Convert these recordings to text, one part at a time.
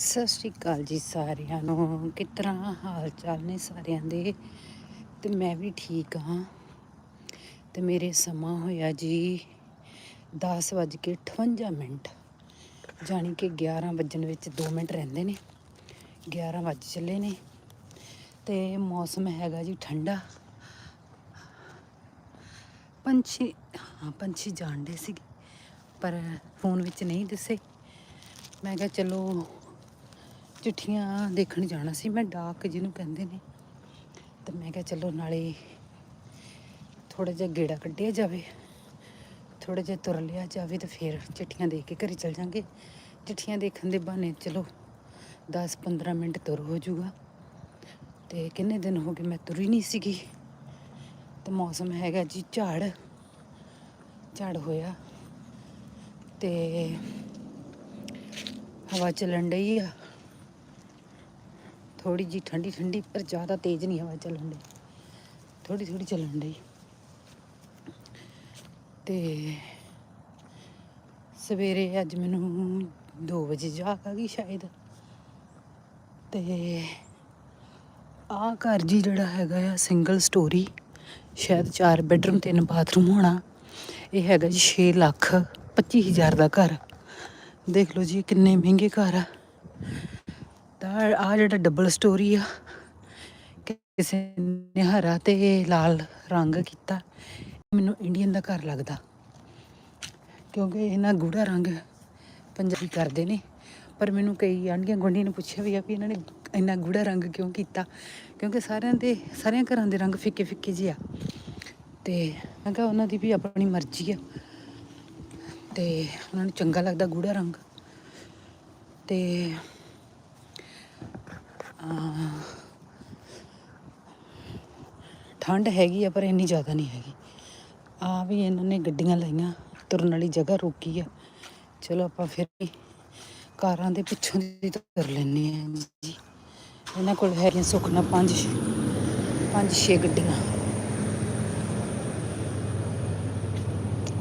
ਸਤਿ ਸ਼੍ਰੀ ਅਕਾਲ ਜੀ ਸਾਰਿਆਂ ਨੂੰ। ਕਿਸ ਤਰ੍ਹਾਂ ਹਾਲ ਚਾਲ ਨੇ ਸਾਰਿਆਂ ਦੇ? ਤੇ ਮੈਂ ਵੀ ਠੀਕ ਹਾਂ। ਤੇ ਮੇਰੇ ਸਮਾਂ ਹੋਇਆ ਜੀ 10:58 ਮਿੰਟ। ਜਾਣੀ ਕਿ 11 ਵੱਜਣ ਵਿੱਚ 2 ਮਿੰਟ ਰਹਿੰਦੇ ਨੇ। 11 ਵੱਜ ਚੱਲੇ ਨੇ। ਤੇ ਮੌਸਮ ਹੈਗਾ ਜੀ ਠੰਡਾ। ਪੰਛੀ, ਹਾਂ, ਪੰਛੀ ਜਾਣਦੇ ਸੀ ਪਰ ਫੋਨ ਵਿੱਚ ਨਹੀਂ ਦਿਸੇ। ਮੈਂ ਕਿਹਾ ਚਲੋ ਚਿੱਠੀਆਂ ਦੇਖਣ ਜਾਣਾ ਸੀ, ਮੈਂ ਡਾਕ ਜਿਹਨੂੰ ਕਹਿੰਦੇ ਨੇ। ਤਾਂ ਮੈਂ ਕਿਹਾ ਚਲੋ ਨਾਲੇ ਥੋੜਾ ਜਿਹਾ ਗੇੜਾ ਕੱਢਿਆ ਜਾਵੇ ਥੋੜਾ ਜਿਹਾ ਤੁਰ ਲਿਆ ਜਾਵੇ ਤਾਂ ਫਿਰ ਚਿੱਠੀਆਂ ਦੇਖ ਕੇ ਘਰੇ ਚਲ ਜਾਂਗੇ। ਚਿੱਠੀਆਂ ਦੇਖਣ ਦੇ ਬਹਾਨੇ ਚਲੋ 10-15 ਮਿੰਟ ਤੁਰ ਹੋ ਜਾਊਗਾ। ਤੇ ਕਿੰਨੇ ਦਿਨ ਹੋ ਗਏ ਮੈਂ ਤੁਰੀ ਨਹੀਂ ਸੀਗੀ। ਤੇ ਮੌਸਮ ਹੈਗਾ ਜੀ ਝਾੜ ਝਾੜ ਹੋਇਆ। ਤੇ ਹਵਾ ਚੱਲਣ ਡਈ ਆ। ਥੋੜੀ ਜੀ ਠੰਡੀ ਠੰਡੀ, ਪਰ ਜ਼ਿਆਦਾ ਤੇਜ਼ ਨਹੀਂ ਹਵਾ ਚੱਲਣ ਡਈ। ਥੋੜੀ ਥੋੜੀ ਚੱਲਣ ਡਈ। ਤੇ ਸਵੇਰੇ ਅੱਜ ਮੈਨੂੰ 2 ਵਜੇ ਜਾਗ ਆ ਗਈ ਸ਼ਾਇਦ। ਤੇ ਆਹ ਘਰ ਜੀ ਜਿਹੜਾ ਹੈਗਾ ਆ ਸਿੰਗਲ ਸਟੋਰੀ ਸ਼ਾਇਦ 4 ਬੈਡਰੂਮ ਤਿੰਨ ਬਾਥਰੂਮ ਹੋਣਾ। ਇਹ ਹੈਗਾ ਜੀ 6 ਲੱਖ 25 ਹਜ਼ਾਰ ਦਾ ਘਰ। ਦੇਖ ਲਓ ਜੀ, ਕਿੰਨੇ ਮਹਿੰਗੇ ਘਰ ਆ। ਤਾਂ ਆ ਜਿਹੜਾ ਡਬਲ ਸਟੋਰੀ ਆ, ਕਿਸੇ ਨੇ ਹਰਾ ਤੇ ਲਾਲ ਰੰਗ ਕੀਤਾ, ਮੈਨੂੰ ਇੰਡੀਅਨ ਦਾ ਘਰ ਲੱਗਦਾ। ਕਿਉਂਕਿ ਇਹਨਾਂ ਗੂੜਾ ਰੰਗ ਪੰਜਾਬੀ ਕਰਦੇ ਨੇ। ਪਰ ਮੈਨੂੰ ਕਈ ਆਂਢੀਆਂ ਗੁਆਂਢੀਆਂ ਨੇ ਪੁੱਛਿਆ ਵੀ ਆ ਵੀ ਇਹਨਾਂ ਨੇ ਇੰਨਾ ਗੂੜਾ ਰੰਗ ਕਿਉਂ ਕੀਤਾ? ਕਿਉਂਕਿ ਸਾਰਿਆਂ ਦੇ, ਸਾਰਿਆਂ ਘਰਾਂ ਦੇ ਰੰਗ ਫਿੱਕੇ ਫਿੱਕੇ ਜਿਹੇ ਆ। ਤੇ ਮੈਂ ਕਿਹਾ ਉਹਨਾਂ ਦੀ ਵੀ ਆਪਣੀ ਮਰਜ਼ੀ ਆ। ਤੇ ਉਹਨਾਂ ਨੂੰ ਚੰਗਾ ਲੱਗਦਾ ਗੂੜਾ ਰੰਗ। ਤੇ ਠੰਡ ਹੈਗੀ ਆ, ਪਰ ਇੰਨੀ ਜ਼ਿਆਦਾ ਨਹੀਂ ਹੈਗੀ। ਆ ਵੀ ਇਹਨਾਂ ਨੇ ਗੱਡੀਆਂ ਲਾਈਆਂ, ਤੁਰਨ ਵਾਲੀ ਜਗ੍ਹਾ ਰੋਕੀ ਆ। ਚਲੋ ਆਪਾਂ ਫਿਰ ਵੀ ਕਾਰਾਂ ਦੇ ਪਿੱਛੋਂ ਦੀ ਤੁਰ ਲੈਨੇ ਆ ਜੀ। ਇਹਨਾਂ ਕੋਲ ਹੈਗੀਆਂ ਸੁੱਖ ਪੰਜ ਪੰਜ ਛੇ ਗੱਡੀਆਂ।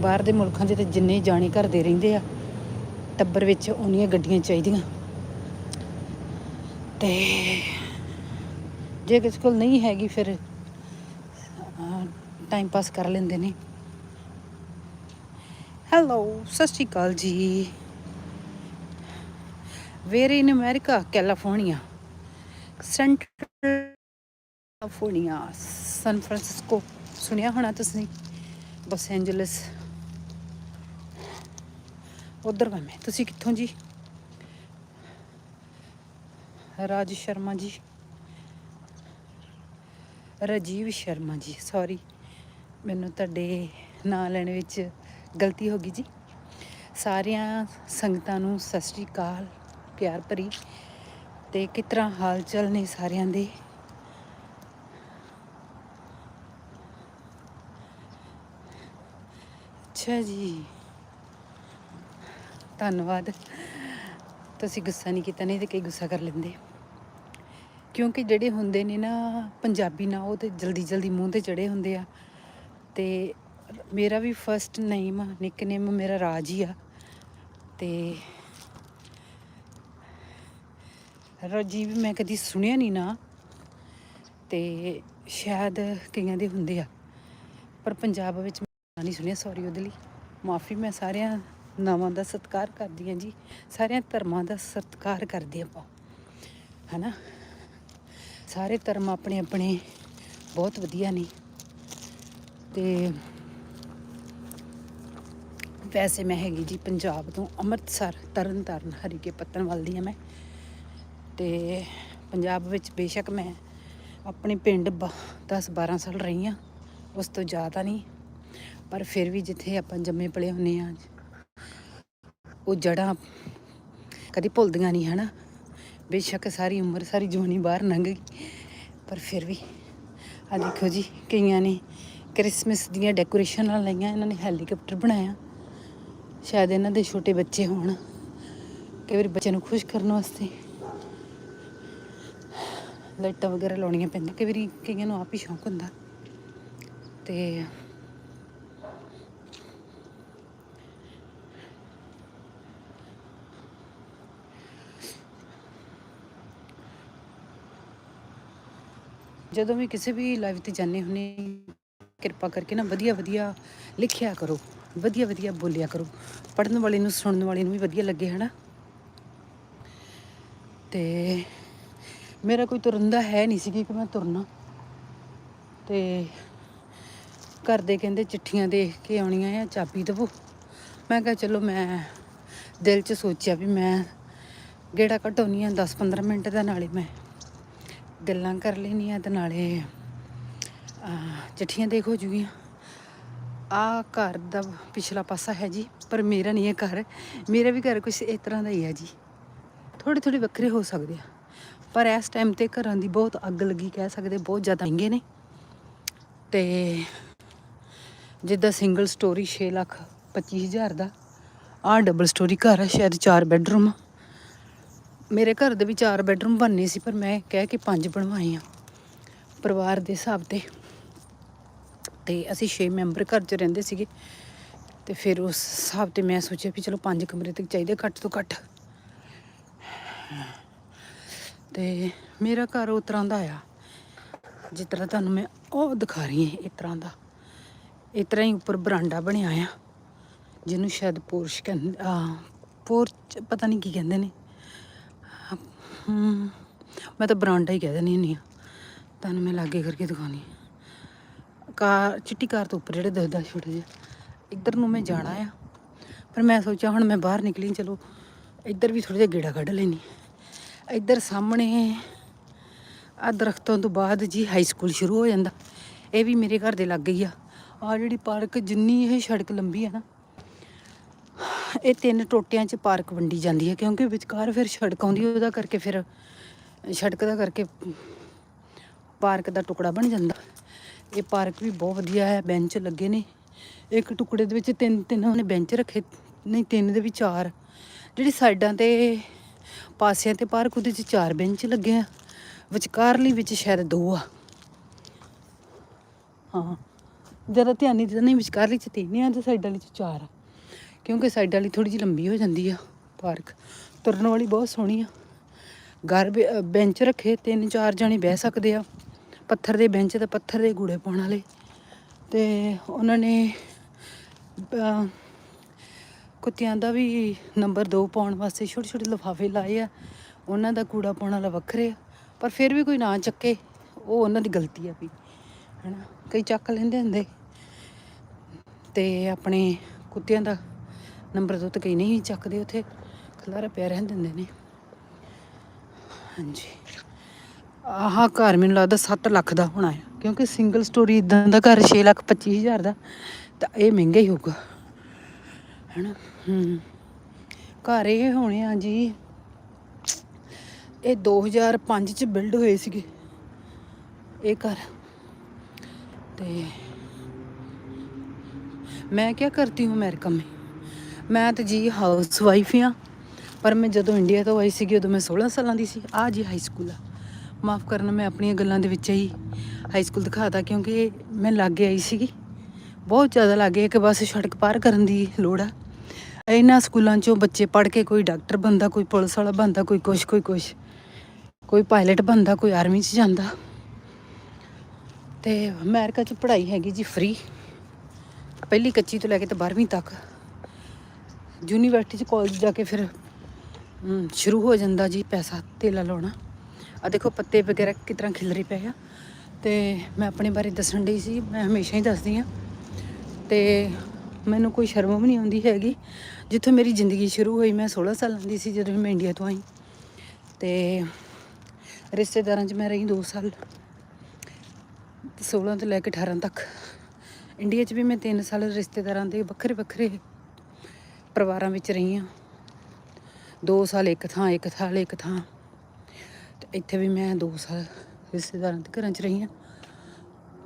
ਬਾਹਰ ਦੇ ਮੁਲਕਾਂ 'ਚ ਤੇ ਜਿੰਨੇ ਜਾਣੇ ਘਰ ਦੇ ਰਹਿੰਦੇ ਆ, ਟੱਬਰ ਵਿੱਚ ਉਨੀਆਂ ਗੱਡੀਆਂ ਚਾਹੀਦੀਆਂ। ਤੇ ਜੇ ਕਿਸੇ ਕੋਲ ਨਹੀਂ ਹੈਗੀ ਫਿਰ ਟਾਈਮ ਪਾਸ ਕਰ ਲੈਂਦੇ ਨੇ। ਹੈਲੋ ਸਤਿ Sri Akal ji. Where in America California central California San Francisco ਸੁਣਿਆ ਹੋਣਾ ਤੁਸੀਂ? ਬਸ ਐਂਜਲਸ ਉਧਰ ਮੈਂ, ਤੁਸੀਂ ਕਿੱਥੋਂ ਜੀ? ਰਾਜ ਸ਼ਰਮਾ ਜੀ। ਰਾਜੀਵ ਸ਼ਰਮਾ ਜੀ ਸੌਰੀ ਮੈਨੂੰ ਤੁਹਾਡੇ ਨਾਂ ਲੈਣ ਵਿੱਚ ਗਲਤੀ ਹੋ ਗਈ ਜੀ। ਸਾਰਿਆਂ ਸੰਗਤਾਂ ਨੂੰ ਸਤਿ ਸ਼੍ਰੀ ਅਕਾਲ, ਪਿਆਰ ਭਰੀ। ਤੇ ਕਿਸ ਤਰ੍ਹਾਂ ਹਾਲ ਚਾਲ ਨੇ ਸਾਰਿਆਂ ਦੇ? ਅੱਛਾ ਜੀ। ਧੰਨਵਾਦ। ਤੁਸੀਂ ਗੁੱਸਾ ਨਹੀਂ ਕੀਤਾ, ਨਹੀਂ ਤੇ ਕਈ ਗੁੱਸਾ ਕਰ ਲੈਂਦੇ। ਕਿਉਂਕਿ ਜਿਹੜੇ ਹੁੰਦੇ ਨੇ ਨਾ ਪੰਜਾਬੀ ਨਾ, ਉਹ ਤੇ ਜਲਦੀ ਜਲਦੀ ਮੂੰਹ ਤੇ ਚੜੇ ਹੁੰਦੇ ਆ। ਤੇ ਮੇਰਾ ਵੀ ਫਰਸਟ ਨੇਮ ਨਿਕਨੇਮ ਮੇਰਾ ਰਾਜ ਹੀ ਆ। ਤੇ ਰਾਜੀਵ ਮੈਂ ਕਦੀ ਸੁਣਿਆ ਨਹੀਂ ਨਾ। ਤੇ ਸ਼ਾਇਦ ਕਈਆਂ ਦੇ ਹੁੰਦੇ ਆ, ਪਰ ਪੰਜਾਬ ਵਿੱਚ ਮੈਂ ਨਹੀਂ ਸੁਣਿਆ ਸੌਰੀ ਉਹਦੇ ਲਈ। ਮਾਫੀ, ਮੈਂ ਸਾਰਿਆਂ ਨਾਵਾਂ ਦਾ ਸਤਿਕਾਰ ਕਰਦੀ ਹਾਂ ਜੀ। ਸਾਰਿਆਂ ਧਰਮਾਂ ਦਾ ਸਤਿਕਾਰ ਕਰਦੇ ਆਪਾਂ, ਹਨਾ? ਸਾਰੇ ਧਰਮ ਆਪਣੇ ਆਪਣੇ ਬਹੁਤ ਵਧੀਆ ਨੇ। ਤੇ ਵੈਸੇ ਮੈਂ ਹੈਗੀ ਜੀ ਪੰਜਾਬ ਤੋਂ ਅੰਮ੍ਰਿਤਸਰ, ਤਰਨਤਾਰਨ, ਹਰੀਕੇ ਪੱਤਨ ਵੱਲ ਦੀ ਹਾਂ ਮੈਂ। ਤੇ ਪੰਜਾਬ ਵਿੱਚ ਬੇਸ਼ੱਕ ਮੈਂ ਆਪਣੇ ਪਿੰਡ 10 12 ਸਾਲ ਰਹੀ ਹਾਂ, ਉਸ ਤੋਂ ਜ਼ਿਆਦਾ ਨਹੀਂ। ਪਰ ਫਿਰ ਵੀ ਜਿੱਥੇ ਆਪਾਂ ਜੰਮੇ ਪਲੇ ਹੁੰਨੇ ਆ ਉਹ ਜੜਾਂ ਕਦੀ ਭੁੱਲਦੀਆਂ ਨਹੀਂ, ਹਨਾ? ਬੇਸ਼ੱਕ ਸਾਰੀ ਉਮਰ, ਸਾਰੀ ਜਵਾਨੀ ਬਾਹਰ ਲੰਘ ਗਈ। ਪਰ ਫਿਰ ਵੀ ਆ ਦੇਖੋ ਜੀ, ਕਈਆਂ ਨੇ ਕ੍ਰਿਸਮਸ ਦੀਆਂ ਡੈਕੋਰੇਸ਼ਨਾਂ ਲਾਈਆਂ, ਇਹਨਾਂ ਨੇ ਹੈਲੀਕਾਪਟਰ ਬਣਾਇਆ। ਸ਼ਾਇਦ ਇਹਨਾਂ ਦੇ ਛੋਟੇ ਬੱਚੇ ਹੋਣ। ਕਈ ਵਾਰੀ ਬੱਚੇ ਨੂੰ ਖੁਸ਼ ਕਰਨ ਵਾਸਤੇ ਲਾਈਟਾਂ ਵਗੈਰਾ ਲਾਉਣੀਆਂ ਪੈਂਦੀਆਂ। ਕਈ ਵਾਰੀ ਕਈਆਂ ਨੂੰ ਆਪ ਹੀ ਸ਼ੌਂਕ ਹੁੰਦਾ। ਤੇ ਜਦੋਂ ਵੀ ਕਿਸੇ ਵੀ ਲਾਈਵ ਤੇ ਜਾਂਦੇ ਹੁੰਨੇ ਕਿਰਪਾ ਕਰਕੇ ਨਾ ਵਧੀਆ ਵਧੀਆ ਲਿਖਿਆ ਕਰੋ, ਵਧੀਆ ਵਧੀਆ ਬੋਲਿਆ ਕਰੋ। ਪੜਨ ਵਾਲੇ ਨੂੰ, ਸੁਣਨ ਵਾਲੇ ਨੂੰ ਵੀ ਵਧੀਆ ਲੱਗੇ, ਹਨਾ? ਤੇ ਮੇਰਾ ਕੋਈ ਤੁਰੰਦਾ ਹੈ ਨਹੀਂ ਸੀ ਕਿ ਮੈਂ ਤੁਰਨਾ। ਤੇ ਘਰ ਦੇ ਕਹਿੰਦੇ ਚਿੱਠੀਆਂ ਦੇਖ ਕੇ ਆਉਣੀਆਂ ਆ, ਚਾਬੀ ਦੇਵੋ। ਮੈਂ ਕਿਹਾ, ਚਲੋ ਮੈਂ ਦਿਲ 'ਚ ਸੋਚਿਆ ਵੀ ਮੈਂ ਗੇੜਾ ਘਟਾਉਣੀ ਆ 10-15 ਮਿੰਟ ਦਾ ਨਾਲੇ ਮੈਂ। ਗੱਲਾਂ ਕਰ ਲੈਣੀਆਂ ਤੇ ਨਾਲੇ ਚਿੱਠੀਆਂ ਦੇਖ ਹੋ ਜੂਗੀਆਂ। ਆ ਘਰ ਦਾ ਪਿਛਲਾ ਪਾਸਾ ਹੈ ਜੀ, ਪਰ ਮੇਰਾ ਨਹੀਂ ਹੈ ਘਰ। ਮੇਰਾ ਵੀ ਘਰ ਕੁਛ ਇਸ ਤਰ੍ਹਾਂ ਦਾ ਹੀ ਹੈ ਜੀ। ਥੋੜੇ ਥੋੜੇ ਵੱਖਰੇ ਹੋ ਸਕਦੇ ਆ। ਪਰ ਇਸ ਟਾਈਮ ਤੇ ਘਰਾਂ ਦੀ ਬਹੁਤ ਅੱਗ ਲੱਗੀ ਕਹਿ ਸਕਦੇ, ਬਹੁਤ ਜ਼ਿਆਦਾ ਮਹਿੰਗੇ ਨੇ। ਤੇ ਜਿੱਦਾਂ ਸਿੰਗਲ ਸਟੋਰੀ 6 ਲੱਖ 25 ਹਜ਼ਾਰ ਦਾ ਆ ਡਬਲ ਸਟੋਰੀ ਘਰ ਹੈ ਸ਼ਾਇਦ 4 ਬੈੱਡਰੂਮ ਆ। ਮੇਰੇ ਘਰ ਦੇ ਵੀ ਚਾਰ ਬੈਡਰੂਮ ਬਣਨੇ ਸੀ, ਪਰ ਮੈਂ ਕਹਿ ਕੇ ਪੰਜ ਬਣਵਾਏ ਆ ਪਰਿਵਾਰ ਦੇ ਹਿਸਾਬ ਤੇ। ਤੇ ਅਸੀਂ 6 ਮੈਂਬਰ ਘਰ 'ਚ ਰਹਿੰਦੇ ਸੀਗੇ। ਤੇ ਫਿਰ ਉਸ ਹਿਸਾਬ ਤੇ ਮੈਂ ਸੋਚਿਆ ਵੀ ਚਲੋ ਪੰਜ ਕਮਰੇ ਤੱਕ ਚਾਹੀਦੇ ਘੱਟ ਤੋਂ ਘੱਟ। ਤੇ ਮੇਰਾ ਘਰ ਉਸ ਤਰ੍ਹਾਂ ਦਾ ਆ, ਜਿਸ ਤਰ੍ਹਾਂ ਤੁਹਾਨੂੰ ਮੈਂ ਉਹ ਦਿਖਾ ਰਹੀ ਹਾਂ, ਇਸ ਤਰ੍ਹਾਂ ਦਾ। ਇਸ ਤਰ੍ਹਾਂ ਹੀ ਉੱਪਰ ਬਰਾਂਡਾ ਬਣਿਆ ਆ, ਜਿਹਨੂੰ ਸ਼ਾਇਦ ਪੋਰਸ਼ ਕਹਿੰਦੇ ਆ ਪੋਰਚ ਪਤਾ ਨਹੀਂ ਕੀ ਕਹਿੰਦੇ ਨੇ। ਹਮ, ਮੈਂ ਤਾਂ ਬਰਾਂਡਾ ਹੀ ਕਹਿ ਦਿੰਦੀ ਹੁੰਦੀ ਹਾਂ। ਤੁਹਾਨੂੰ ਮੈਂ ਲਾਗੇ ਕਰਕੇ ਦਿਖਾਉਣੀ ਕਾਰ ਚਿੱਟੀ ਕਾਰ ਤੋਂ ਉੱਪਰ ਜਿਹੜੇ ਦਿਖਦਾ ਛੋਟੇ ਜਿਹਾ ਇੱਧਰ ਨੂੰ ਮੈਂ ਜਾਣਾ ਆ। ਪਰ ਮੈਂ ਸੋਚਿਆ ਹੁਣ ਮੈਂ ਬਾਹਰ ਨਿਕਲੀ ਚਲੋ ਇੱਧਰ ਵੀ ਥੋੜਾ ਜਿਹਾ ਗੇੜਾ ਕੱਢ ਲੈਣੀ ਇੱਧਰ ਸਾਹਮਣੇ ਆ ਦਰਖਤਾਂ ਤੋਂ ਬਾਅਦ ਜੀ ਹਾਈ ਸਕੂਲ ਸ਼ੁਰੂ ਹੋ ਜਾਂਦਾ। ਇਹ ਵੀ ਮੇਰੇ ਘਰ ਦੇ ਲੱਗ ਹੀ ਆ। ਆ ਜਿਹੜੀ ਪਾਰਕ ਜਿੰਨੀ ਇਹ ਸੜਕ ਲੰਬੀ ਆ ਨਾ ਇਹ ਤਿੰਨ ਟੋਟਿਆਂ 'ਚ ਪਾਰਕ ਵੰਡੀ ਜਾਂਦੀ ਹੈ, ਕਿਉਂਕਿ ਵਿਚਕਾਰ ਫਿਰ ਸੜਕ ਆਉਂਦੀ ਹੈ ਉਹਦਾ ਕਰਕੇ ਫਿਰ ਸੜਕ ਦਾ ਕਰਕੇ ਪਾਰਕ ਦਾ ਟੁਕੜਾ ਬਣ ਜਾਂਦਾ। ਇਹ ਪਾਰਕ ਵੀ ਬਹੁਤ ਵਧੀਆ ਹੈ, ਬੈਂਚ ਲੱਗੇ ਨੇ। ਇੱਕ ਟੁਕੜੇ ਦੇ ਵਿੱਚ ਤਿੰਨ ਤਿੰਨ ਉਹਨੇ ਬੈਂਚ ਰੱਖੇ, ਨਹੀਂ, ਤਿੰਨ ਦੇ ਵੀ ਚਾਰ। ਜਿਹੜੀ ਸਾਈਡਾਂ ਤੇ, ਪਾਸਿਆਂ ਤੇ ਪਾਰਕ, ਉਹਦੇ 'ਚ ਚਾਰ ਬੈਂਚ ਲੱਗੇ ਆ। ਵਿਚਕਾਰਲੀ ਵਿੱਚ ਸ਼ਾਇਦ ਦੋ ਆ। ਹਾਂ। ਜਰਾ ਧਿਆਨ ਨਹੀਂ ਦਿੱਤਾ, ਨਹੀਂ, ਵਿਚਕਾਰਲੀ 'ਚ ਤਿੰਨ ਆ ਤੇ ਸਾਈਡਾਂ ਵਾਲੀ 'ਚ ਚਾਰ ਆ। ਕਿਉਂਕਿ ਸਾਈਡ ਵਾਲੀ ਥੋੜੀ ਜਿਹੀ ਲੰਬੀ ਹੋ ਜਾਂਦੀ ਆ ਪਾਰਕ। ਤੁਰਨ ਵਾਲੀ ਬਹੁਤ ਸੋਹਣੀ ਆ। ਘਰ ਬੈਂਚ ਰੱਖੇ, ਤਿੰਨ ਚਾਰ ਜਣੇ ਬਹਿ ਸਕਦੇ ਆ। ਪੱਥਰ ਦੇ ਬੈਂਚ ਤੇ ਪੱਥਰ ਦੇ ਗੂੜੇ ਪਾਉਣ ਵਾਲੇ। ਤੇ ਉਹਨਾਂ ਨੇ ਕੁੱਤਿਆਂ ਦਾ ਵੀ ਨੰਬਰ 2 ਪਾਉਣ ਵਾਸਤੇ ਛੋਟੇ ਛੋਟੇ ਲਿਫਾਫੇ ਲਾਏ ਆ। ਉਹਨਾਂ ਦਾ ਕੂੜਾ ਪਾਉਣ ਵਾਲਾ ਵੱਖਰੇ ਆ। ਪਰ ਫਿਰ ਵੀ ਕੋਈ ਨਾ ਚੱਕੇ, ਉਹ ਉਹਨਾਂ ਦੀ ਗਲਤੀ ਆ ਵੀ, ਹਨਾ। ਕਈ ਚੱਕ ਲੈਂਦੇ ਹੁੰਦੇ। ਤੇ ਆਪਣੇ ਕੁੱਤਿਆਂ ਦਾ ਨੰਬਰ ਤੋਂ ਤਾਂ ਕਈ ਨਹੀਂ ਚੱਕਦੇ, ਉੱਥੇ ਖਲਾਰਾ ਪਿਆ ਰਹਿਣ ਦਿੰਦੇ ਨੇ। ਹਾਂਜੀ। ਆਹ, ਘਰ ਮੈਨੂੰ ਲੱਗਦਾ 7 ਲੱਖ ਦਾ ਹੋਣਾ ਹੈ, ਕਿਉਂਕਿ ਸਿੰਗਲ ਸਟੋਰੀ ਇਦਾਂ ਦਾ ਘਰ 6 ਲੱਖ 25000 ਦਾ, ਤਾਂ ਇਹ ਮਹਿੰਗਾ ਹੀ ਹੋਗਾ ਹੈਨਾ? ਹੂੰ। ਘਰ ਇਹ ਹੋਣੇ ਆ ਜੀ, ਇਹ 2005 ਚ ਬਿਲਡ ਹੋਏ ਸੀਗੇ, ਇਹ ਘਰ। ਤੇ ਮੈਂ क्या ਕਰਤੀ हूँ अमेरिका में ਮੈਂ ਤਾਂ ਜੀ ਹਾਊਸ ਵਾਈਫ ਆ ਪਰ ਮੈਂ ਜਦੋਂ ਇੰਡੀਆ ਤੋਂ ਆਈ ਸੀਗੀ, ਉਦੋਂ ਮੈਂ 16 ਸਾਲਾਂ ਦੀ ਸੀ। ਆ ਜੀ ਹਾਈ ਸਕੂਲ ਆ। ਮਾਫ ਕਰਨਾ, ਮੈਂ ਆਪਣੀਆਂ ਗੱਲਾਂ ਦੇ ਵਿੱਚ ਹੀ ਹਾਈ ਸਕੂਲ ਦਿਖਾਤਾ ਕਿਉਂਕਿ ਮੈਂ ਲਾਗੇ ਆਈ ਸੀਗੀ। ਬਹੁਤ ਜ਼ਿਆਦਾ ਲਾਗੇ ਕਿ ਬਸ ਸੜਕ ਪਾਰ ਕਰਨ ਦੀ ਲੋੜ ਆ। ਇਹਨਾਂ ਸਕੂਲਾਂ 'ਚੋਂ ਬੱਚੇ ਪੜ੍ਹ ਕੇ ਕੋਈ ਡਾਕਟਰ ਬਣਦਾ, ਕੋਈ ਪੁਲਿਸ ਵਾਲਾ ਬਣਦਾ, ਕੋਈ ਕੁਛ ਕੋਈ ਕੁਛ। ਕੋਈ ਪਾਇਲਟ ਬਣਦਾ, ਕੋਈ ਆਰਮੀ 'ਚ ਜਾਂਦਾ। ਤੇ ਅਮਰੀਕਾ 'ਚ ਪੜ੍ਹਾਈ ਹੈਗੀ ਜੀ ਫ੍ਰੀ ਪਹਿਲੀ ਕੱਚੀ ਤੋਂ ਲੈ ਕੇ ਤੇ 12ਵੀਂ ਤੱਕ। ਯੂਨੀਵਰਸਿਟੀ 'ਚ ਕਾਲਜ ਜਾ ਕੇ ਫਿਰ ਸ਼ੁਰੂ ਹੋ ਜਾਂਦਾ ਜੀ ਪੈਸਾ, ਤੇਲਾ ਲਾਉਣਾ। ਆ ਦੇਖੋ, ਪੱਤੇ ਵਗੈਰਾ ਕਿਸ ਤਰ੍ਹਾਂ ਖਿਲਰੇ ਪਏ ਆ। ਤੇ ਮੈਂ ਆਪਣੇ ਬਾਰੇ ਦੱਸਣ ਲਈ ਸੀ, ਮੈਂ ਹਮੇਸ਼ਾ ਹੀ ਦੱਸਦੀ ਆ ਤੇ ਮੈਨੂੰ ਕੋਈ ਸ਼ਰਮ ਵੀ ਨਹੀਂ ਆਉਂਦੀ ਹੈਗੀ। ਜਿੱਥੋਂ ਮੇਰੀ ਜ਼ਿੰਦਗੀ ਸ਼ੁਰੂ ਹੋਈ, ਮੈਂ 16 ਸਾਲਾਂ ਦੀ ਸੀ ਜਦੋਂ ਮੈਂ ਇੰਡੀਆ ਤੋਂ ਆਈ। ਤੇ ਰਿਸ਼ਤੇਦਾਰਾਂ 'ਚ ਮੈਂ ਰਹੀ 2 ਸਾਲ। 16 ਤੋਂ ਲੈ ਕੇ 18 ਤੱਕ। ਇੰਡੀਆ 'ਚ ਵੀ ਮੈਂ 3 ਸਾਲ ਰਿਸ਼ਤੇਦਾਰਾਂ ਦੇ ਵੱਖਰੇ ਵੱਖਰੇ ਪਰਿਵਾਰਾਂ ਵਿੱਚ ਰਹੀ ਹਾਂ। 2 ਸਾਲ ਇੱਕ ਥਾਂ ਇੱਕ ਥਾਂ ਇੱਕ ਥਾਂ। ਤੇ ਇੱਥੇ ਵੀ ਮੈਂ 2 ਸਾਲ ਰਿਸ਼ਤੇਦਾਰਾਂ ਦੇ ਘਰਾਂ 'ਚ ਰਹੀ ਹਾਂ।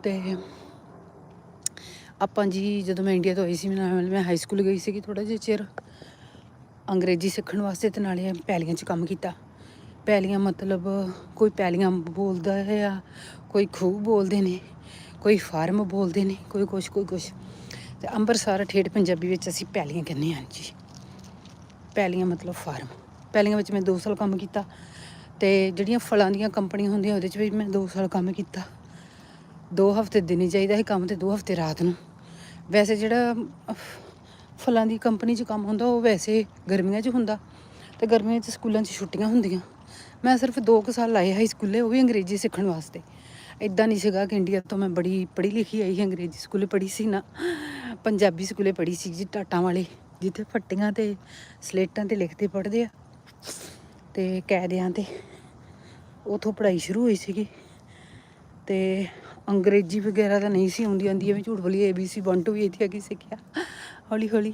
ਤੇ ਆਪਾਂ ਜੀ ਜਦੋਂ ਮੈਂ ਇੰਡੀਆ ਤੋਂ ਆਈ ਸੀ, ਮੈਂ ਮੈਂ ਹਾਈ ਸਕੂਲ ਗਈ ਸੀਗੀ ਥੋੜਾ ਜਿਹਾ ਚਿਰ। ਅੰਗਰੇਜ਼ੀ ਸਿੱਖਣ ਵਾਸਤੇ ਤੇ ਨਾਲੇ ਪੈਲੀਆਂ 'ਚ ਕੰਮ ਕੀਤਾ। ਪੈਲੀਆਂ ਮਤਲਬ ਕੋਈ ਪੈਲੀਆਂ ਬੋਲਦਾ ਹੈ ਆ, ਕੋਈ ਖੂਹ ਬੋਲਦੇ ਨੇ, ਕੋਈ ਫਾਰਮ ਬੋਲਦੇ ਨੇ, ਕੋਈ ਕੁਛ ਕੋਈ ਕੁਛ। ਤੇ ਅੰਬਰਸਰ ਠੇਠ ਪੰਜਾਬੀ ਵਿੱਚ ਅਸੀਂ ਪੈਲੀਆਂ ਕਹਿੰਦੇ ਹਾਂ ਜੀ। ਪੈਲੀਆਂ ਮਤਲਬ ਫਾਰਮ। ਪੈਲੀਆਂ ਵਿੱਚ ਮੈਂ 2 ਸਾਲ ਕੰਮ ਕੀਤਾ ਤੇ ਜਿਹੜੀਆਂ ਫਲਾਂ ਦੀਆਂ ਕੰਪਨੀਆਂ ਹੁੰਦੀਆਂ ਉਹਦੇ 'ਚ ਵੀ ਮੈਂ 2 ਸਾਲ ਕੰਮ ਕੀਤਾ। ਦੋ ਹਫ਼ਤੇ ਦਿਨੀ ਚਾਹੀਦਾ ਸੀ ਕੰਮ ਤੇ ਦੋ ਹਫ਼ਤੇ ਰਾਤ ਨੂੰ। ਵੈਸੇ ਜਿਹੜਾ ਫਲਾਂ ਦੀ ਕੰਪਨੀ 'ਚ ਕੰਮ ਹੁੰਦਾ ਉਹ ਵੈਸੇ ਗਰਮੀਆਂ 'ਚ ਹੁੰਦਾ ਤੇ ਗਰਮੀਆਂ 'ਚ ਸਕੂਲਾਂ 'ਚ ਛੁੱਟੀਆਂ ਹੁੰਦੀਆਂ। ਮੈਂ ਸਿਰਫ 2 ਕੁ ਸਾਲ ਲਾਏ ਹਾਈ ਸਕੂਲੇ, ਉਹ ਵੀ ਅੰਗਰੇਜ਼ੀ ਸਿੱਖਣ ਵਾਸਤੇ। ਇਦਾਂ ਨਹੀਂ ਸੀਗਾ ਕਿ ਇੰਡੀਆ ਤੋਂ ਮੈਂ ਬੜੀ ਪੜ੍ਹੀ ਲਿਖੀ ਆਈ ਸੀ, ਅੰਗਰੇਜ਼ੀ ਸਕੂਲੇ ਪੜ੍ਹੀ ਸੀ ਨਾ। ਪੰਜਾਬੀ ਸਕੂਲੇ ਪੜ੍ਹੀ ਸੀ ਜੀ ਟਾਟਾਂ ਵਾਲੇ, ਜਿੱਥੇ ਫੱਟੀਆਂ ਤੇ ਸਲੇਟਾਂ ਤੇ ਲਿਖਦੇ ਪੜ੍ਹਦੇ ਆ ਤੇ ਕਾਇਦਿਆਂ ਤੇ। ਉਥੋਂ ਪੜ੍ਹਾਈ ਸ਼ੁਰੂ ਹੋਈ ਸੀਗੀ ਤੇ ਅੰਗਰੇਜ਼ੀ ਵਗੈਰਾ ਤਾਂ ਨਹੀਂ ਸੀ ਆਉਂਦੀ ਆਂਦੀ ਐਵੇਂ ਝੂਠ ਬੋਲੀ ABC 1 2 ਵੀ ਇੱਥੇ ਆ ਕੇ ਸਿੱਖਿਆ। ਹੌਲੀ ਹੌਲੀ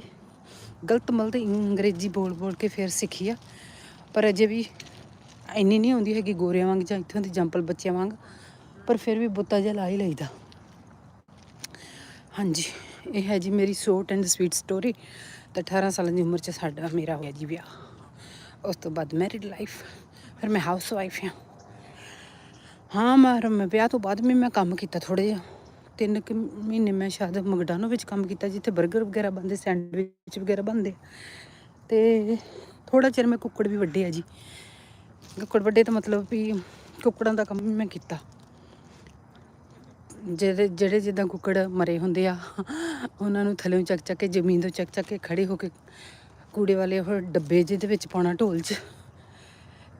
ਗਲਤ ਮਲਤ ਅੰਗਰੇਜ਼ੀ ਬੋਲ ਬੋਲ ਕੇ ਫਿਰ ਸਿੱਖੀ ਆ। ਪਰ ਅਜੇ ਵੀ ਇੰਨੀ ਨਹੀਂ ਆਉਂਦੀ ਹੈਗੀ ਗੋਰਿਆਂ ਵਾਂਗ ਜਾਂ ਇੱਥੋਂ ਦੇ ਜੰਪਲ ਬੱਚਿਆਂ ਵਾਂਗ, ਪਰ ਫਿਰ ਵੀ ਬੁੱਤਾ ਜਿਹਾ ਲਾ ਹੀ ਲਈਦਾ। ਹਾਂਜੀ। ਇਹ ਹੈ ਜੀ ਮੇਰੀ ਸ਼ੋਰਟ ਐਂਡ ਸਵੀਟ ਸਟੋਰੀ ਤਾਂ 18 ਸਾਲਾਂ ਦੀ ਉਮਰ 'ਚ ਸਾਡਾ ਮੇਰਾ ਹੋਇਆ ਜੀ ਵਿਆਹ। ਉਸ ਤੋਂ ਬਾਅਦ ਮੈਰਿਡ ਲਾਈਫ ਫਿਰ ਮੈਂ ਹਾਊਸ ਵਾਈਫ ਹਾਂ। ਹਾਂ ਮੈਂ ਮੈਂ ਵਿਆਹ ਤੋਂ ਬਾਅਦ ਵੀ ਮੈਂ ਕੰਮ ਕੀਤਾ ਥੋੜੇ ਜਿਹਾ। ਤਿੰਨ ਕੁ ਮਹੀਨੇ ਮੈਂ ਸ਼ਾਇਦ ਮਗਡਾਨੋ ਵਿੱਚ ਕੰਮ ਕੀਤਾ, ਜਿੱਥੇ 버ਗਰ ਵਗੈਰਾ ਬਣਦੇ ਸੈਂਡਵਿਚ ਵਗੈਰਾ ਬਣਦੇ। ਤੇ ਥੋੜਾ ਚਿਰ ਮੈਂ ਕੁੱਕੜ ਵੀ ਵੱਡੇ ਆ ਜੀ। ਕੁੱਕੜ ਵੱਡੇ ਤਾਂ ਮਤਲਬ ਵੀ ਕੁੱਕੜਾਂ ਦਾ ਕੰਮ ਵੀ ਮੈਂ ਕੀਤਾ। ਜਿਹੜੇ ਜਿਹੜੇ ਜਿੱਦਾਂ ਕੁੱਕੜ ਮਰੇ ਹੁੰਦੇ ਆ ਉਹਨਾਂ ਨੂੰ ਥੱਲੇੋਂ ਚੱਕ ਚੱਕ ਕੇ ਜ਼ਮੀਨ ਤੋਂ ਚੱਕ ਚੱਕ ਕੇ ਖੜੇ ਹੋ ਕੇ ਕੂੜੇ ਵਾਲੇ ਉਹ ਡੱਬੇ ਜਿਹਦੇ ਵਿੱਚ ਪਾਉਣਾ ਢੋਲ 'ਚ।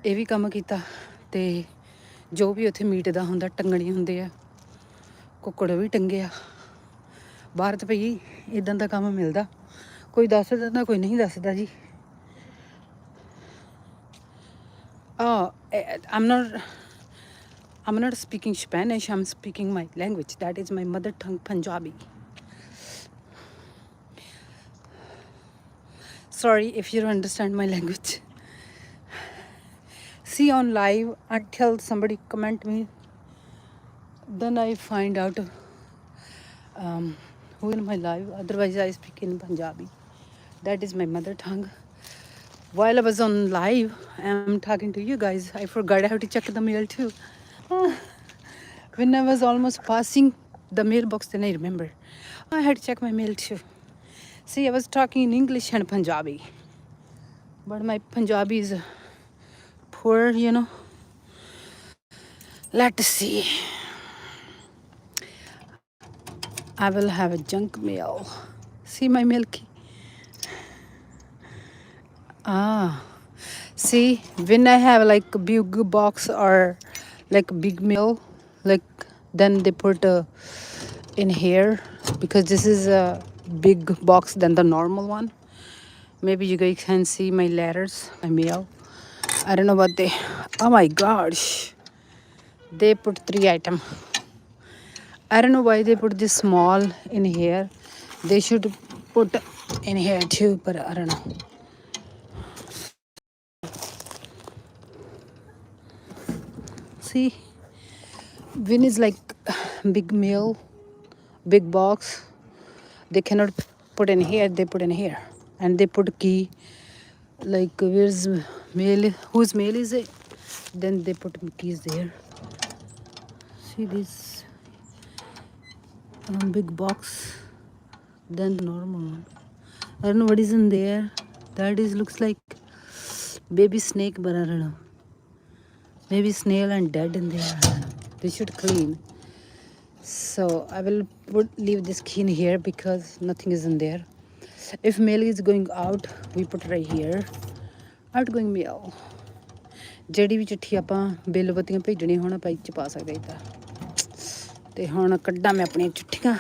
ਇਹ ਵੀ ਕੰਮ ਕੀਤਾ ਤੇ ਜੋ ਵੀ ਉੱਥੇ ਮੀਟ ਦਾ ਹੁੰਦਾ ਟੰਗਣੇ ਹੁੰਦੇ ਆ ਕੁੱਕੜ ਵੀ ਟੰਗੇ ਆ। ਬਾਹਰ ਤਾਂ ਭਈ ਇਦਾਂ ਦਾ ਕੰਮ ਮਿਲਦਾ। ਕੋਈ ਦੱਸ ਦਿੰਦਾ ਕੋਈ ਨਹੀਂ ਦੱਸਦਾ ਜੀ। Oh, eh, I'm. I'm not speaking Spanish. I'm speaking my language. That is my mother tongue, Punjabi. Sorry if you don't understand my language. See on live until somebody comment me. Then I find out um, who in my live. Otherwise, I speak in Punjabi. That is my mother tongue while I was on live, I'm talking to you guys. I forgot I have to check the mail too. When I was almost passing the mailbox, then I remember I had to check my mail too. See, I was talking in English and Punjabi, but my Punjabi is poor, you know. Let's see. I will have a junk mail. See my milky. Ah, see, when I have like a big box or like big meal, like then they put uh, in here because this is a big box than the normal one. Maybe you guys can see my letters, my mail. I don't know what they. Oh my gosh, they put three item. I don't know why they put this small in here. They should put in here too, but I don't know. See, is like big meal, big box. They cannot put in here. They put in here, and they put key. Like where's mail? Whose mail is it? Then they put keys there. See this um, big box. Then the normal one. I don't know what is in there. That is looks like baby snake, but I don't know. Maybe snail and dead in there. They should clean. So I will put leave this key in here because nothing is in there. If mail is going out, we put right here. Outgoing mail. ਜਿਹੜੀ ਵੀ ਚਿੱਠੀ ਆਪਾਂ bill ਬੱਤੀਆਂ ਭੇਜਣੀ ਹੋਣਾ ਪਾਈ ਚ ਪਾ ਸਕਦੇ ਇਦਾਂ ਤੇ ਹੁਣ ਕੱਢਾਂ ਮੈਂ ਆਪਣੀਆਂ ਚਿੱਠੀਆਂ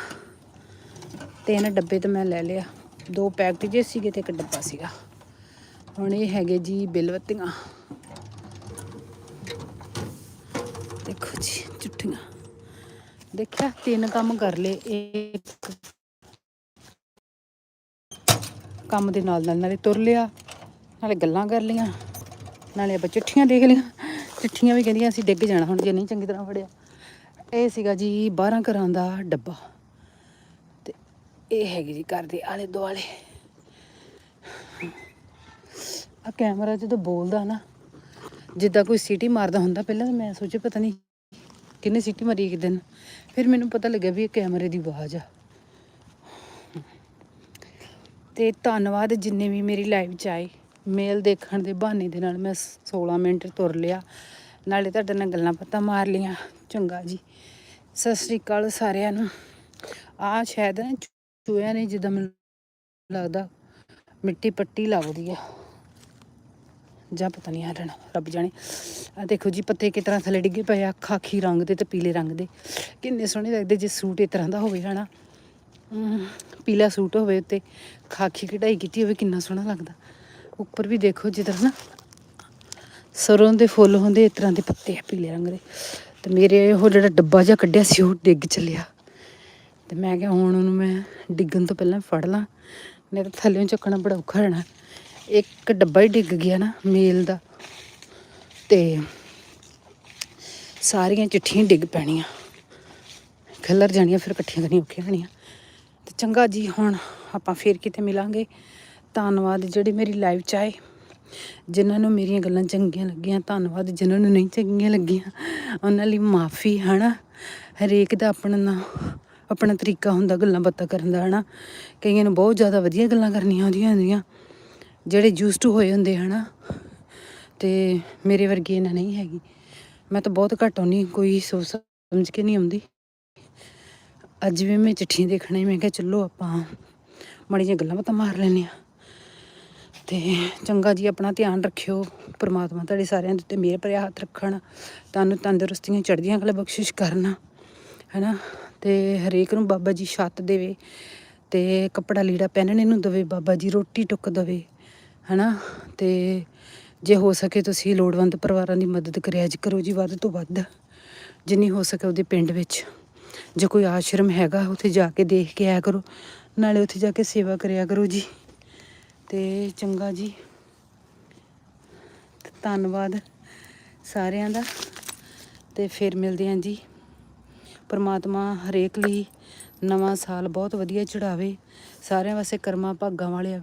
ਤਿੰਨ ਡੱਬੇ ਤੇ ਮੈਂ ਲੈ ਲਿਆ ਦੋ ਪੈਕਟ ਜੇ ਸੀਗੇ ਤੇ ਇੱਕ ਡੱਬਾ ਸੀਗਾ ਹੁਣ ਇਹ ਹੈਗੇ ਜੀ ਬਿੱਲ ਬੱਤੀਆਂ ਦੇਖੋ ਜੀ ਚਿੱਠੀਆਂ। ਦੇਖਿਆ, ਤਿੰਨ ਕੰਮ ਕਰ ਲਏ, ਇੱਕ ਕੰਮ ਦੇ ਨਾਲ ਨਾਲ ਨਾਲੇ ਤੁਰ ਲਿਆ, ਨਾਲੇ ਗੱਲਾਂ ਕਰ ਲਈਆਂ, ਨਾਲੇ ਆਪਾਂ ਚਿੱਠੀਆਂ ਦੇਖ ਲਈਆਂ। ਚਿੱਠੀਆਂ ਵੀ ਕਹਿੰਦੀਆਂ ਅਸੀਂ ਡਿੱਗ ਜਾਣਾ, ਹੁਣ ਜੇ ਨਹੀਂ ਚੰਗੀ ਤਰ੍ਹਾਂ ਫੜਿਆ। ਇਹ ਸੀਗਾ ਜੀ 12 ਘਰਾਂ ਦਾ ਡੱਬਾ। ਤੇ ਇਹ ਹੈਗੀ ਜੀ ਘਰ ਦੇ ਆਲੇ ਦੁਆਲੇ। ਆ ਕੈਮਰਾ ਜਦੋਂ ਬੋਲਦਾ ਨਾ, ਜਿੱਦਾਂ ਕੋਈ ਸੀਟੀ ਮਾਰਦਾ ਹੁੰਦਾ, ਪਹਿਲਾਂ ਤਾਂ ਮੈਂ ਸੋਚਿਆ ਪਤਾ ਨਹੀਂ ਕਿੰਨੇ ਸੀਟੀ ਮਾਰੀ ਇੱਕ ਦਿਨ। ਫਿਰ ਮੈਨੂੰ ਪਤਾ ਲੱਗਿਆ ਵੀ ਇਹ ਕੈਮਰੇ ਦੀ ਆਵਾਜ਼ ਆ। ਤੇ ਧੰਨਵਾਦ ਜਿੰਨੇ ਵੀ ਮੇਰੀ ਲਾਈਵ ਚ ਆਏ। ਮੇਲ ਦੇਖਣ ਦੇ ਬਹਾਨੇ ਦੇ ਨਾਲ ਮੈਂ 16 ਮਿੰਟ ਤੁਰ ਲਿਆ। ਨਾਲੇ ਤੁਹਾਡੇ ਨਾਲ ਗੱਲਾਂ ਪਤਾ ਮਾਰ ਲੀਆਂ ਚੰਗਾ ਜੀ। ਸਤਿ ਸ੍ਰੀ ਅਕਾਲ ਸਾਰਿਆਂ ਨੂੰ। ਆ ਸ਼ਾਇਦ ਨਾ ਚੂਹਿਆਂ ਨੇ ਜਿੱਦਾਂ ਮੈਨੂੰ ਲੱਗਦਾ ਮਿੱਟੀ ਪੱਟੀ ਲੱਗਦੀ ਆ। ਜਾਂ ਪਤਾ ਨਹੀਂ ਹਰਨ ਰੱਬ ਜਾਣੇ। ਆ ਦੇਖੋ ਜੀ, ਪੱਤੇ ਕਿਸ ਤਰ੍ਹਾਂ ਥੱਲੇ ਡਿੱਗੇ ਪਏ ਆ ਖਾਕੀ ਰੰਗ ਦੇ ਤੇ ਪੀਲੇ ਰੰਗ ਦੇ। ਕਿੰਨੇ ਸੋਹਣੇ ਲੱਗਦੇ, ਜੇ ਸੂਟ ਇਸ ਤਰ੍ਹਾਂ ਦਾ ਹੋਵੇ ਹਨਾ। ਪੀਲਾ ਸੂਟ ਹੋਵੇ ਉੱਤੇ ਖਾਕੀ ਕਢਾਈ ਕੀਤੀ ਹੋਵੇ, ਕਿੰਨਾ ਸੋਹਣਾ ਲੱਗਦਾ। ਉੱਪਰ ਵੀ ਦੇਖੋ ਜਿੱਦਾਂ ਨਾ ਸਰੋਂ ਦੇ ਫੁੱਲ ਹੁੰਦੇ, ਇਸ ਤਰ੍ਹਾਂ ਦੇ ਪੱਤੇ ਆ ਪੀਲੇ ਰੰਗ ਦੇ। ਤੇ ਮੇਰੇ ਉਹ ਜਿਹੜਾ ਡੱਬਾ ਜਿਹਾ ਕੱਢਿਆ ਸੀ, ਉਹ ਡਿੱਗ ਚੱਲਿਆ। ਤੇ ਮੈਂ ਕਿਹਾ ਹੁਣ ਉਹਨੂੰ ਮੈਂ ਡਿੱਗਣ ਤੋਂ ਪਹਿਲਾਂ ਫੜ ਲਾਂ, ਨਹੀਂ ਤਾਂ ਥੱਲੇੋਂ ਚੱਕਣਾ ਬੜਾ ਔਖਾ ਰਹਿਣਾ। ਇੱਕ ਡੱਬਾ ਹੀ ਡਿੱਗ ਗਿਆ ਨਾ ਮੇਲ ਦਾ। ਤੇ ਸਾਰੀਆਂ ਚਿੱਠੀਆਂ ਡਿੱਗ ਪੈਣੀਆਂ। ਖਿਲਰ ਜਾਣੀਆਂ, ਫਿਰ ਇਕੱਠੀਆਂ ਕਰਨੀਆਂ ਔਖੀਆਂ ਹੋਣੀਆਂ। ਤੇ ਚੰਗਾ ਜੀ, ਹੁਣ ਆਪਾਂ ਫੇਰ ਕਿਤੇ ਮਿਲਾਂਗੇ। ਧੰਨਵਾਦ ਜਿਹੜੀ ਮੇਰੀ ਲਾਈਵ ਚ ਆਏ, ਜਿਨ੍ਹਾਂ ਨੂੰ ਮੇਰੀਆਂ ਗੱਲਾਂ ਚੰਗੀਆਂ ਲੱਗੀਆਂ। ਧੰਨਵਾਦ ਜਿਨ੍ਹਾਂ ਨੂੰ ਨਹੀਂ ਚੰਗੀਆਂ ਲੱਗੀਆਂ। ਉਹਨਾਂ ਲਈ ਮਾਫੀ, ਹਨਾ? ਹਰੇਕ ਦਾ ਆਪਣਾ ਨਾ, ਆਪਣਾ ਤਰੀਕਾ ਹੁੰਦਾ ਗੱਲਾਂ ਬਾਤਾਂ ਕਰਨ ਦਾ, ਹਨਾ? ਕਈਆਂ ਨੂੰ ਬਹੁਤ ਜ਼ਿਆਦਾ ਵਧੀਆ ਗੱਲਾਂ ਕਰਨੀਆਂ ਆਉਂਦੀਆਂ ਹੁੰਦੀਆਂ। ਜਿਹੜੇ ਯੂਜ਼ਡ ਹੋਏ ਹੁੰਦੇ ਹਨਾ, ਤੇ ਮੇਰੇ ਵਰਗੀ ਇਹਨਾਂ ਨਹੀਂ ਹੈਗੀ। ਮੈਂ ਤਾਂ ਬਹੁਤ ਘੱਟ ਆਉਂਦੀ, ਕੋਈ ਸੋਚ ਸਮਝ ਕੇ ਨਹੀਂ ਆਉਂਦੀ। ਅੱਜ ਵੀ ਮੈਂ ਚਿੱਠੀਆਂ ਦੇਖਣਾ ਮੈਂ ਕਿਹਾ ਚੱਲੋ ਆਪਾਂ ਮਾੜੀਆਂ ਗੱਲਾਂ ਬਾਤਾਂ ਮਾਰ ਲੈਂਦੇ ਆ ਤੇ ਚੰਗਾ ਜੀ, ਆਪਣਾ ਧਿਆਨ ਰੱਖਿਓ, ਪ੍ਰਮਾਤਮਾ ਤੁਹਾਡੇ ਸਾਰਿਆਂ ਦੇ ਉੱਤੇ ਮਿਹਰ ਭਰਿਆ ਹੱਥ ਰੱਖਣ, ਤੁਹਾਨੂੰ ਤੰਦਰੁਸਤੀਆਂ ਚੜ੍ਹਦੀਆਂ ਕਲਾ ਬਖਸ਼ਿਸ਼ ਕਰਨਾ, ਹੈਨਾ। ਤੇ ਹਰੇਕ ਨੂੰ ਬਾਬਾ ਜੀ ਛੱਤ ਦੇਵੇ, ਤੇ ਕੱਪੜਾ ਲੀੜਾ ਪਹਿਨਣੇ ਨੂੰ ਦੇਵੇ, ਬਾਬਾ ਜੀ ਰੋਟੀ ਟੁੱਕ ਦੇਵੇ। ਹੈਨਾ? ਤੇ ਜੇ ਹੋ ਸਕੇ ਤੁਸੀਂ ਲੋੜਵੰਦ ਪਰਿਵਾਰਾਂ ਦੀ ਮਦਦ ਕਰਿਆ ਜ ਕਰੋ ਜੀ, ਵੱਧ ਤੋਂ ਵੱਧ। ਜਿੰਨੀ ਹੋ ਸਕੇ ਉਹਦੇ ਪਿੰਡ ਵਿੱਚ। ਜੇ ਕੋਈ ਆਸ਼ਰਮ ਹੈਗਾ, ਉੱਥੇ ਜਾ ਕੇ ਦੇਖ ਕੇ ਆਇਆ ਕਰੋ। ਨਾਲੇ ਉੱਥੇ ਜਾ ਕੇ ਸੇਵਾ ਕਰਿਆ ਕਰੋ ਜੀ। ਤੇ ਚੰਗਾ ਜੀ। ਧੰਨਵਾਦ ਸਾਰਿਆਂ ਦਾ। ਤੇ ਫਿਰ ਮਿਲਦੇ ਹਾਂ ਜੀ। ਪਰਮਾਤਮਾ ਹਰੇਕ ਲਈ ਨਵਾਂ ਸਾਲ ਬਹੁਤ ਵਧੀਆ ਚੜਾਵੇ ਸਾਰਿਆਂ ਵਾਸਤੇ ਕਰਮਾਂ, ਭਾਗਾਂ ਵਾਲੇ